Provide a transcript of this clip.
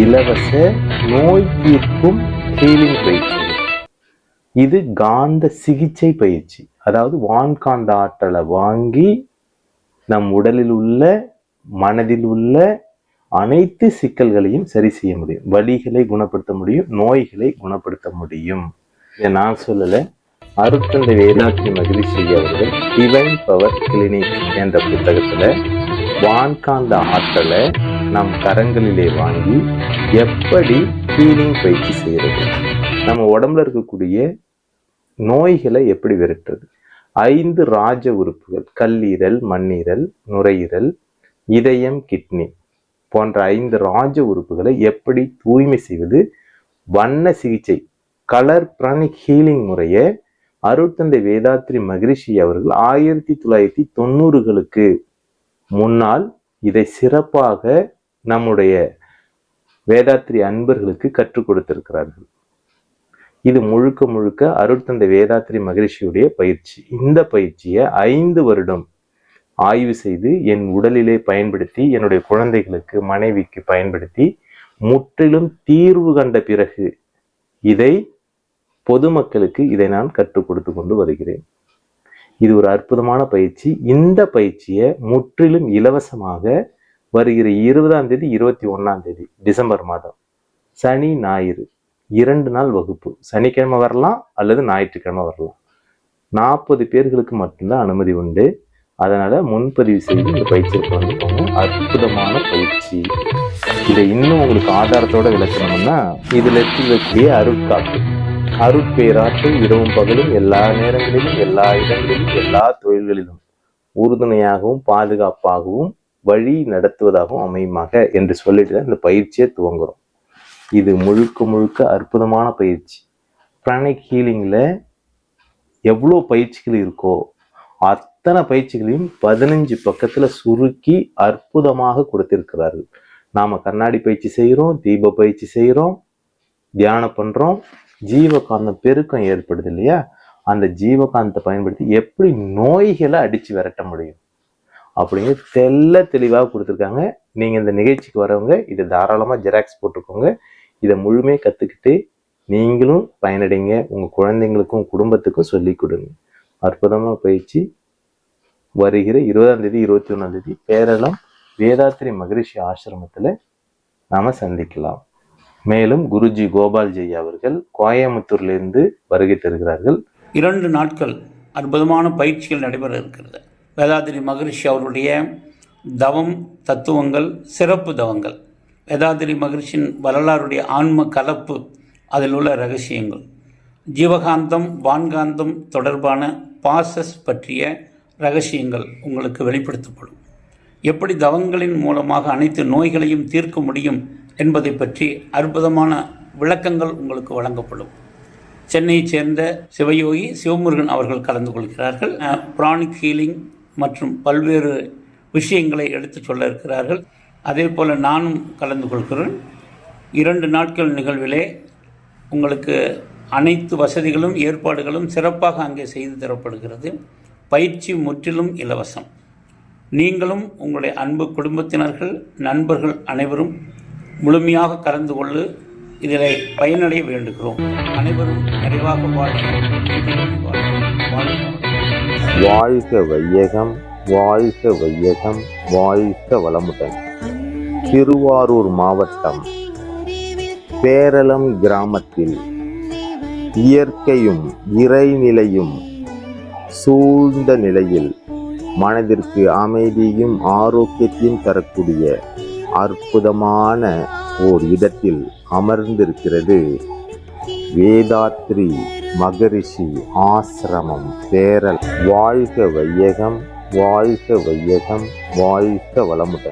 இலவச நோய் தீர்க்கும் ஹீலிங் பயிற்சி. இது காந்த சிகிச்சை பயிற்சி. அதாவது வான்காந்த ஆற்றலை வாங்கி நம் உடலில் உள்ள மனதில் உள்ள அனைத்து சிக்கல்களையும் சரி செய்ய முடியும். வலிகளை குணப்படுத்த முடியும் நோய்களை குணப்படுத்த முடியும். இதை நான் சொல்லலை. அருத்தந்த வேதாத்ரி மகிழ்ச்சி அவர்கள் டிவைன் பவர் கிளினிக் என்ற புத்தகத்தில் வான்காந்த ஆற்றலை நம் கரங்களிலே வாங்கி எப்படி ஹீலிங் பயிற்சி செய்கிறது நம்ம உடம்புல இருக்கக்கூடிய நோய்களை எப்படி விரட்டுறது? ஐந்து ராஜ உறுப்புகள் கல்லீரல் மண்ணீரல் நுரையீரல் இதயம் கிட்னி போன்ற ஐந்து ராஜ உறுப்புகளை எப்படி தூய்மை செய்வது? வண்ண சிகிச்சை கலர் பிராணிக் ஹீலிங் முறையை அருட்தந்தை வேதாத்ரி மகிரிஷி அவர்கள் ஆயிரத்தி தொள்ளாயிரத்தி தொண்ணூறுகளுக்கு முன்னால் இதை சிறப்பாக நம்முடைய வேதாத்திரி அன்பர்களுக்கு கற்றுக் கொடுத்திருக்கிறார்கள். இது முழுக்க முழுக்க அருட்தந்தை வேதாத்திரி மகிழ்ச்சியுடைய பயிற்சி. இந்த பயிற்சியை ஐந்து வருடம் ஆய்வு செய்து என் உடலிலே பயன்படுத்தி என்னுடைய குழந்தைகளுக்கு மனைவிக்கு பயன்படுத்தி முற்றிலும் தீர்வு கண்ட பிறகு இதை பொதுமக்களுக்கு இதை நான் கற்றுக் கொடுத்து கொண்டு வருகிறேன். இது ஒரு அற்புதமான பயிற்சி. இந்த பயிற்சியை முற்றிலும் இலவசமாக வருகிற இருபதாம் தேதி இருபத்தி ஒன்றாம் தேதி டிசம்பர் மாதம். சனி ஞாயிறு. இரண்டு நாள் வகுப்பு. சனிக்கிழமை வரலாம் அல்லது ஞாயிற்றுக்கிழமை வரலாம். நாற்பது பேர்களுக்கு மட்டும்தான் அனுமதி உண்டு. அதனால் முன்பதிவு செய்து இந்த பயிற்சிக்கு வந்துக்கோங்க அற்புதமான பயிற்சி. இதை இன்னும் உங்களுக்கு ஆதாரத்தோட விளக்கணும்னா இதில் இருக்கக்கூடிய அருட்காப்பு. அருட்பேராற்றல் இரவும் பகலும் எல்லா நேரங்களிலும் எல்லா இடங்களிலும் எல்லா தொழில்களிலும். உறுதுணையாகவும் பாதுகாப்பாகவும் வழி நடத்துவதாகவும் அமையுமாக என்று சொல்லிட்டு இந்த பயிற்சியை துவங்குறோம். இது முழுக்க முழுக்க அற்புதமான பயிற்சி. பிராணிக் ஹீலிங்கில் எவ்வளோ பயிற்சிகள் இருக்கோ அத்தனை பயிற்சிகளையும் பதினஞ்சு பக்கத்தில் சுருக்கி அற்புதமாக கொடுத்திருக்கிறார்கள். நாம் கண்ணாடி பயிற்சி செய்கிறோம் தீப பயிற்சி செய்கிறோம் தியானம் பண்ணுறோம் ஜீவகாந்தம் பெருக்கம் ஏற்படுது இல்லையா? அந்த ஜீவகாந்தத்தை பயன்படுத்தி எப்படி நோய்களை அடித்து விரட்ட முடியும்? அப்படின்னு தெல்ல தெளிவாக கொடுத்துருக்காங்க. நீங்கள் இந்த நிகழ்ச்சிக்கு வரவங்க இதை தாராளமாக ஜெராக்ஸ் போட்டுக்கோங்க. இதை முழுமையாக கற்றுக்கிட்டு நீங்களும் பயனடைங்க. உங்கள் குழந்தைங்களுக்கும் குடும்பத்துக்கும் சொல்லி கொடுங்க. அற்புதமாக பயிற்சி வருகிற இருபதாம் தேதி இருபத்தி ஒன்றாம் தேதி பேரளம் வேதாத்திரி மகரிஷி ஆசிரமத்தில் நாம் சந்திக்கலாம். மேலும் குருஜி கோபால்ஜி அவர்கள் கோயம்புத்தூர்லேருந்து வருகை தருகிறார்கள். இரண்டு நாட்கள் அற்புதமான பயிற்சிகள் நடைபெற இருக்கிறது. வேதாதிரி மகரிஷி அவருடைய தவம் தத்துவங்கள் சிறப்பு தவங்கள். வேதாதிரி மகரிஷின் வரலாறுடைய ஆன்ம கலப்பு அதில் உள்ள ரகசியங்கள். ஜீவகாந்தம் வான்காந்தம் தொடர்பான பாசஸ் பற்றிய ரகசியங்கள் உங்களுக்கு வெளிப்படுத்தப்படும். எப்படி தவங்களின் மூலமாக அனைத்து நோய்களையும் தீர்க்க முடியும் என்பதை பற்றி அற்புதமான விளக்கங்கள் உங்களுக்கு வழங்கப்படும். சென்னையைச் சேர்ந்த சிவயோகி சிவமுருகன் அவர்கள் கலந்து கொள்கிறார்கள். ப்ரானிக் ஹீலிங் மற்றும் பல்வேறு விஷயங்களை எடுத்துச் சொல்ல இருக்கிறார்கள். அதே போல் நானும் கலந்து கொள்கிறேன். இரண்டு நாட்கள் நிகழ்விலே உங்களுக்கு அனைத்து வசதிகளும் ஏற்பாடுகளும் சிறப்பாக அங்கே செய்து தரப்படுகிறது. பயிற்சி முற்றிலும் இலவசம். நீங்களும் உங்களுடைய அன்பு குடும்பத்தினர்கள் நண்பர்கள் அனைவரும் முழுமையாக கலந்து கொண்டு இதில் பயனடைய வேண்டுகிறோம். அனைவரும் நிறைவாக வாழ்க வாழ்க வையகம் வாழ்க வையகம் வாழ்க வளமுடன். திருவாரூர் மாவட்டம் பேரளம் கிராமத்தில் இயற்கையும் இறைநிலையும் சூழ்ந்த நிலையில் மனதிற்கு அமைதியும் ஆரோக்கியத்தையும் தரக்கூடிய அற்புதமான ஓர் இடத்தில் அமர்ந்திருக்கிறது வேதாத்ரி மகரிஷி ஆசிரமம் பேரல் வாழ்க வையகம் வாழ்க வையகம் வாழ்க வளமுடன்.